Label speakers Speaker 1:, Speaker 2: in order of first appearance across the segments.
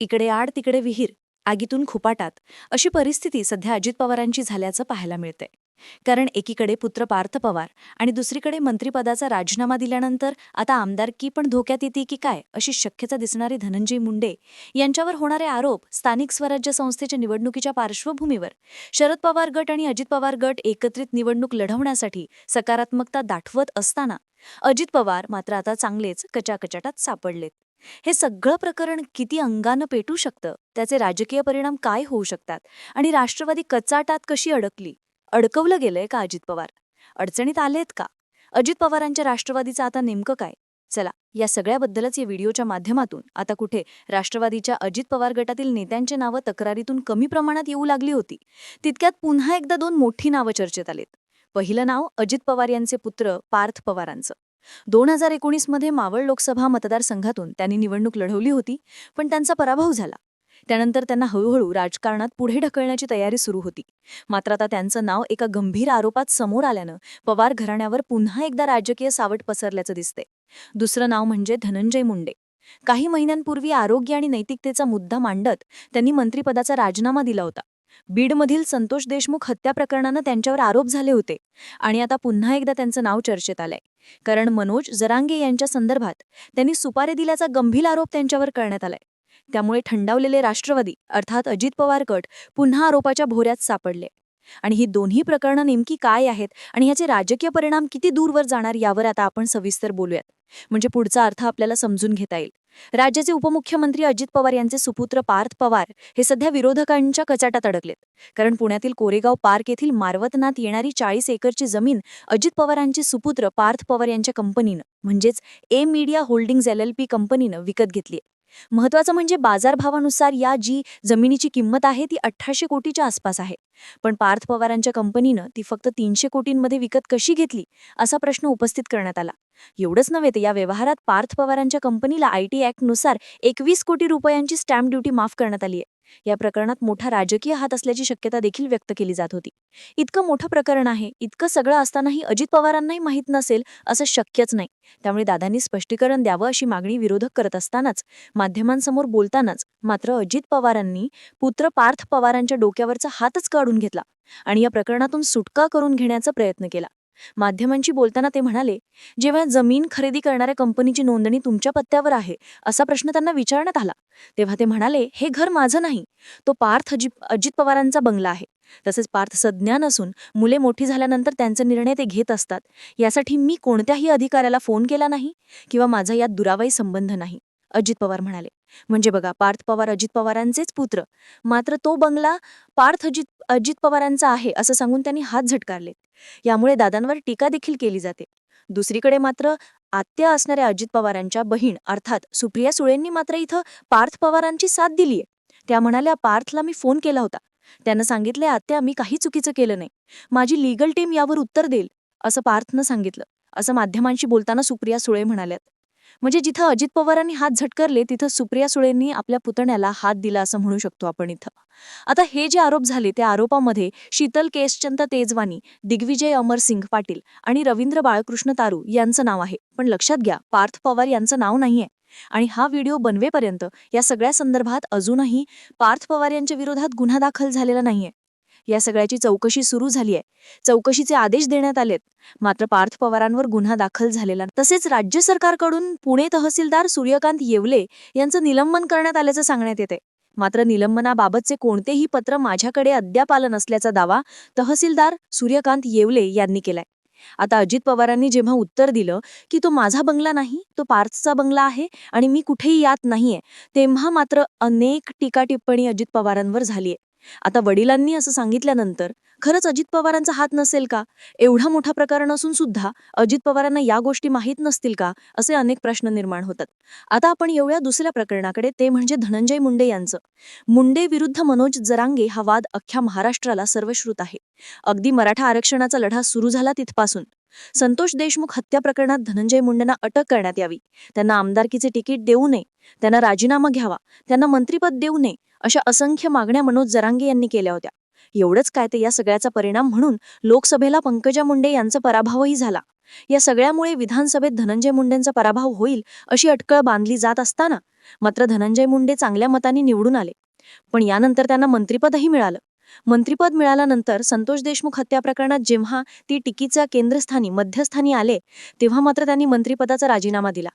Speaker 1: इकडे आड तिकडे विहीर आगीतून खुपाटात अशी परिस्थिती सध्या अजित पवारांची झाल्याचं पाहायला मिळतंय. कारण एकीकडे पुत्र पार्थ पवार आणि दुसरीकडे मंत्रिपदाचा राजीनामा दिल्यानंतर आता आमदारकी पण धोक्यात येते की काय अशी शक्यता दिसणारी धनंजय मुंडे यांच्यावर होणारे आरोप स्थानिक स्वराज्य संस्थेच्या निवडणुकीच्या पार्श्वभूमीवर शरद पवार गट आणि अजित पवार गट एकत्रित निवडणूक लढवण्यासाठी सकारात्मकता दाखवत असताना अजित पवार मात्र आता चांगलेच कचाकचाटात सापडलेत. हे सगळं प्रकरण किती अंगानं पेटू शकतं? त्याचे राजकीय परिणाम काय होऊ शकतात? आणि राष्ट्रवादी कचाटात कशी अडकली? अडकवलं गेलंय का अजित पवार? अडचणीत आलेत का? अजित पवारांच्या राष्ट्रवादीचं आता नेमकं काय? चला या सगळ्याबद्दलच या व्हिडिओच्या माध्यमातून आता कुठे राष्ट्रवादीच्या अजित पवार गटातील नेत्यांची नावं तक्रारीतून कमी प्रमाणात येऊ लागली होती. तितक्यात पुन्हा एकदा दोन मोठी नावं चर्चेत आलीत. पहिलं नाव अजित पवार यांचे पुत्र पार्थ पवारांचं. दोन हजार एकोणीसमध्ये मावळ लोकसभा मतदारसंघातून त्यांनी निवडणूक लढवली होती पण त्यांचा पराभव झाला. त्यानंतर त्यांना हळूहळू राजकारणात पुढे ढकलण्याची तयारी सुरू होती. मात्र आता त्यांचं नाव एका गंभीर आरोपात समोर आल्यानं पवार घराण्यावर पुन्हा एकदा राजकीय सावट पसरल्याचं दिसते दुसरं नाव म्हणजे धनंजय मुंडे. काही महिन्यांपूर्वी आरोग्य आणि नैतिकतेचा मुद्दा मांडत त्यांनी मंत्रिपदाचा राजीनामा दिला होता. बीडमधील संतोष देशमुख हत्या प्रकरणानं त्यांच्यावर आरोप झाले होते. आणि आता पुन्हा एकदा त्यांचं नाव चर्चेत आलंय. कारण मनोज जरांगे यांच्या संदर्भात त्यांनी सुपारी दिल्याचा गंभीर आरोप त्यांच्यावर करण्यात आलाय. त्यामुळे थंडावलेले राष्ट्रवादी अर्थात अजित पवार गट पुन्हा आरोपाच्या भोऱ्यात सापडले. आणि ही दोन्ही प्रकरणं नेमकी काय आहेत आणि याचे राजकीय परिणाम किती दूरवर जाणार यावर आता आपण सविस्तर बोलूयात. म्हणजे पुढचा अर्थ आपल्याला समजून घेता येईल. राज्याचे उपमुख्यमंत्री अजित पवार यांचे सुपुत्र पार्थ पवार हे सध्या विरोधकांच्या कचाटात अडकलेत. कारण पुण्यातील कोरेगाव पार्क येथील मारवतनात येणारी चाळीस एकरची जमीन अजित पवारांचे सुपुत्र पार्थ पवार यांच्या कंपनीनं म्हणजेच A media holdings L L P कंपनीनं विकत घेतली महत्वाचं म्हणजे बाजारभावानुसार या जी जमिनीची किंमत आहे ती अठराशे कोटीच्या आसपास आहे. पण पार्थ पवारांच्या कंपनीनं ती फक्त तीनशे कोटींमध्ये विकत कशी घेतली असा प्रश्न उपस्थित करण्यात आला. एवढंच नव्हे तर या व्यवहारात पार्थ पवारांच्या कंपनीला आयटी ऍक्टनुसार एकवीस कोटी रुपयांची स्टॅम्प ड्युटी माफ करण्यात आली आहे या प्रकरणात मोठा राजकीय हात असल्याची शक्यता देखील व्यक्त केली जात होती. इतकं मोठं प्रकरण आहे इतकं सगळं असतानाही अजित पवारांनाही माहीत नसेल असं शक्यच नाही. त्यामुळे दादांनी स्पष्टीकरण द्यावं अशी मागणी विरोधक करत असतानाच माध्यमांसमोर बोलतानाच मात्र अजित पवारांनी पुत्र पार्थ पवारांच्या डोक्यावरचा हातच काढून घेतला आणि या प्रकरणातून सुटका करून घेण्याचा प्रयत्न केला. माध्यमांशी बोलताना ते म्हणाले जेव्हा जमीन खरेदी करणाऱ्या कंपनीची नोंदणी तुमच्या पत्त्यावर आहे असा प्रश्न त्यांना विचारण्यात आला. तेव्हा ते म्हणाले हे घर माझं नाही. तो पार्थ अजित अजित पवारांचा बंगला आहे. तसेच पार्थ सज्ञान असून मुले मोठी झाल्यानंतर त्यांचे निर्णय ते घेत असतात. यासाठी मी कोणत्याही अधिकाऱ्याला फोन केला नाही किंवा माझा यात दुरावाई संबंध नाही. अजित पवार म्हणाले म्हणजे बघा पार्थ पवार अजित पवारांचेच पुत्र. मात्र तो बंगला पार्थ अजित अजित पवारांचा आहे असं सांगून त्यांनी हात झटकारले यामुळे दादांवर टीका देखील केली जाते. दुसरीकडे मात्र आत्या असणाऱ्या अजित पवारांच्या बहीण अर्थात सुप्रिया सुळेंनी मात्र इथं पार्थ पवारांची साथ दिलीये. त्या म्हणाल्या पार्थला मी फोन केला होता. त्यानं सांगितले आत्या मी काही चुकीचं केलं नाही. माझी लीगल टीम यावर उत्तर देईल. असं पार्थनं सांगितलं. असं माध्यमांशी बोलताना सुप्रिया सुळे म्हणाल्यात. म्हणजे जिथं अजित पवारांनी हात झटकरले तिथं सुप्रिया सुळेंनी आपल्या पुतण्याला हात दिला असं म्हणू शकतो आपण इथं. आता हे जे आरोप झाले त्या आरोपामध्ये शीतल केशचंद तेजवानी दिग्विजय अमर सिंग पाटील आणि रवींद्र बाळकृष्ण तारू यांचं नाव आहे. पण लक्षात घ्या पार्थ पवार यांचं नाव नाहीये. आणि हा व्हिडिओ बनवेपर्यंत या सगळ्या संदर्भात अजूनही पार्थ पवार यांच्या विरोधात गुन्हा दाखल झालेला नाहीये. या सगळ्याची चौकशी सुरू झाली आहे. चौकशीचे आदेश देण्यात आलेत. मात्र पार्थ पवारांवर गुन्हा दाखल झालेला तसेच राज्य सरकारकडून पुणे तहसीलदार सूर्यकांत येवले यांचं निलंबन करण्यात आल्याचं सांगण्यात येते मात्र निलंबनाबाबतचे कोणतेही पत्र माझ्याकडे अद्याप आलं नसल्याचा दावा तहसीलदार सूर्यकांत येवले यांनी केलाय. आता अजित पवारांनी जेव्हा उत्तर दिलं की तो माझा बंगला नाही तो पार्थचा बंगला आहे आणि मी कुठेही यात नाहीये तेव्हा मात्र अनेक टीका टिप्पणी अजित पवारांवर झालीये. आता वडिलांनी असं सांगितल्यानंतर खरंच अजित पवारांचा हात नसेल का? एवढा मोठा प्रकरण असून सुद्धा अजित पवारांना या गोष्टी माहीत नसतील का? असे अनेक प्रश्न निर्माण होतात. आता आपण येऊया दुसऱ्या प्रकरणाकडे ते म्हणजे धनंजय मुंडे यांचं. मुंडे विरुद्ध मनोज जरांगे हा वाद अख्ख्या महाराष्ट्राला सर्वश्रुत आहे. अगदी मराठा आरक्षणाचा लढा सुरू झाला तिथपासून. संतोष देशमुख हत्या प्रकरणात धनंजय मुंडेंना अटक करण्यात यावी. त्यांना आमदारकीचे तिकीट देऊ नये. त्यांना राजीनामा घ्यावा. त्यांना मंत्रीपद देऊ नये. अशा असंख्य मागण्या मनोज जरांगे यांनी केल्या होत्या. एवढंच काय ते या सगळ्याचा परिणाम म्हणून लोकसभेला पंकजा मुंडे यांचा पराभवही झाला. या सगळ्यामुळे विधानसभेत धनंजय मुंडेंचा पराभव होईल अशी अटकळ बांधली जात असताना मात्र धनंजय मुंडे चांगल्या मताने निवडून आले. पण यानंतर त्यांना मंत्रिपदही मिळालं. मंत्रिपद मिळाल्यानंतर संतोष देशमुख हत्या प्रकरणात जेव्हा ती टिकीच्या केंद्रस्थानी मध्यस्थानी आले तेव्हा मात्र त्यांनी मंत्रिपदाचा राजीनामा दिला.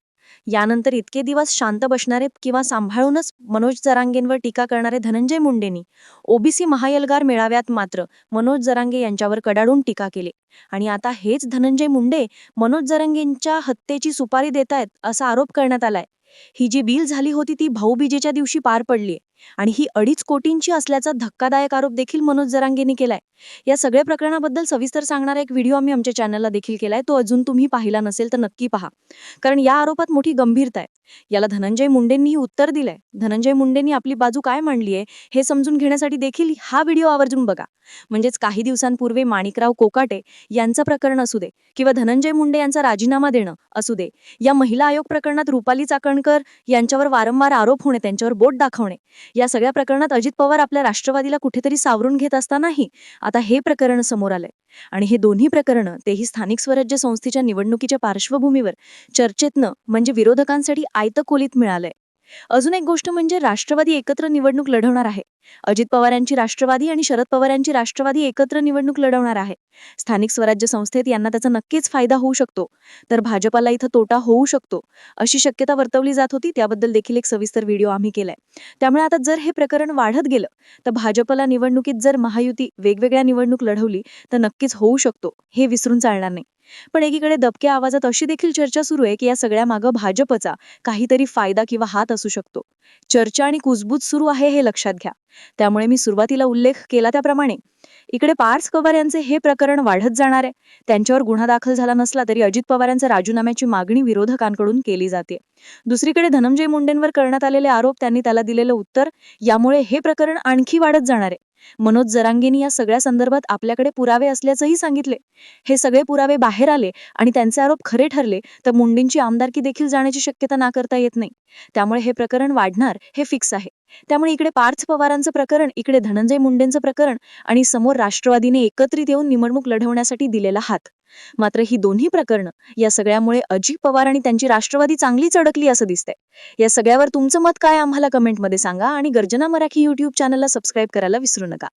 Speaker 1: यानंतर इतके दिवस शांत बसणारे किंवा सांभाळूनच मनोज जरांगेंवर टीका करणारे धनंजय मुंडेंनी ओबीसी महायलगार मेळाव्यात मात्र मनोज जरांगे यांच्यावर कडाडून टीका केली. आणि आता हेच धनंजय मुंडे मनोज जरांगेंच्या हत्येची सुपारी देतायत असा आरोप करण्यात आलाय. ही जी बिल झाली होती ती भाऊबीजेच्या दिवशी पार पडली आणि ही अडीच कोटींची असल्याचा धक्कादायक आरोप देखील मनोज जरांगेंनी केलाय. या सगळ्या प्रकरणाबद्दल सविस्तर सांगणारा एक व्हिडिओ आम्ही आमच्या चॅनलला देखील केलाय. तो अजून तुम्ही पाहिला नसेल तर नक्की पहा. कारण या आरोपात मोठी गंभीरता आहे. याला धनंजय मुंडेंनीही उत्तर दिलंय. धनंजय मुंडेंनी आपली बाजू काय मांडली आहे हे समजून घेण्यासाठी देखील हा व्हिडिओ आवर्जून बघा. म्हणजेच काही दिवसांपूर्वी माणिकराव कोकाटे यांचं प्रकरण असू दे किंवा धनंजय मुंडे यांचा राजीनामा देणं असू दे या महिला आयोग प्रकरणात रुपाली चाकणकर यांच्यावर वारंवार आरोप होणे त्यांच्यावर बोट दाखवणे. या सगळ्या प्रकरणात अजित पवार आपल्या राष्ट्रवादीला कुठेतरी सावरून घेत असतानाही आता हे प्रकरण समोर आलंय. आणि हे दोन्ही प्रकरणं तेही स्थानिक स्वराज्य संस्थेच्या निवडणुकीच्या पार्श्वभूमीवर चर्चेतनं म्हणजे विरोधकांसाठी आयतं मिळालंय. अजून एक गोष्ट म्हणजे राष्ट्रवादी एकत्र निवडणूक लढवणार आहे. अजित पवार यांची राष्ट्रवादी आणि शरद पवार यांची राष्ट्रवादी एकत्र निवडणूक लढवणार आहे. स्थानिक स्वराज्य संस्थेत यांना त्याचा नक्कीच फायदा होऊ शकतो. तर भाजपाला इथं तोटा होऊ शकतो अशी शक्यता वर्तवली जात होती त्याबद्दल देखील एक सविस्तर व्हिडिओ आम्ही केलाय. त्यामुळे आता जर हे प्रकरण वाढत गेलं तर भाजपला निवडणुकीत जर महायुती वेगवेगळ्या निवडणूक लढवली तर नक्कीच होऊ शकतो हे विसरून चालणार नाही. पण एकीकडे दबक्या आवाजात अशी देखील चर्चा सुरू आहे की या सगळ्या मागं भाजपचा काहीतरी फायदा किंवा हात असू शकतो. चर्चा आणि कुजबूज सुरू आहे हे लक्षात घ्या. त्यामुळे मी सुरुवातीला उल्लेख केला त्याप्रमाणे इकडे पार्स पवार यांचे हे प्रकरण वाढत जाणार आहे. त्यांच्यावर गुन्हा दाखल झाला नसला तरी अजित पवार यांच्या राजीनाम्याची मागणी विरोधकांकडून केली जाते. दुसरीकडे धनंजय मुंडेंवर करण्यात आलेले आरोप त्यांनी त्याला दिलेलं उत्तर यामुळे हे प्रकरण आणखी वाढत जाणार आहे. मनोज जरांगेनी या सगळ्या संदर्भात आपल्याकडे पुरावे असल्याचंही सांगितले. हे सगळे पुरावे बाहेर आले आणि त्यांचे आरोप खरे ठरले तर मुंडेंची आमदारकी देखील जाण्याची शक्यता नाकारता येत नाही. त्यामुळे हे प्रकरण वाढणार हे फिक्स आहे. त्यामुळे इकडे पार्थ पवारांचं प्रकरण इकडे धनंजय मुंडेंचं प्रकरण आणि समोर राष्ट्रवादीने एकत्रित येऊन निवडणूक लढवण्यासाठी दिलेला हात. मात्र ही दोन्ही प्रकरणं या सगळ्यामुळे अजित पवार आणि त्यांची राष्ट्रवादी चांगलीच अडकली असं दिसतंय. या सगळ्यावर तुमचं मत काय आम्हाला कमेंटमध्ये सांगा आणि गर्जना मराठी युट्यूब चॅनलला सबस्क्राईब करायला विसरू नका.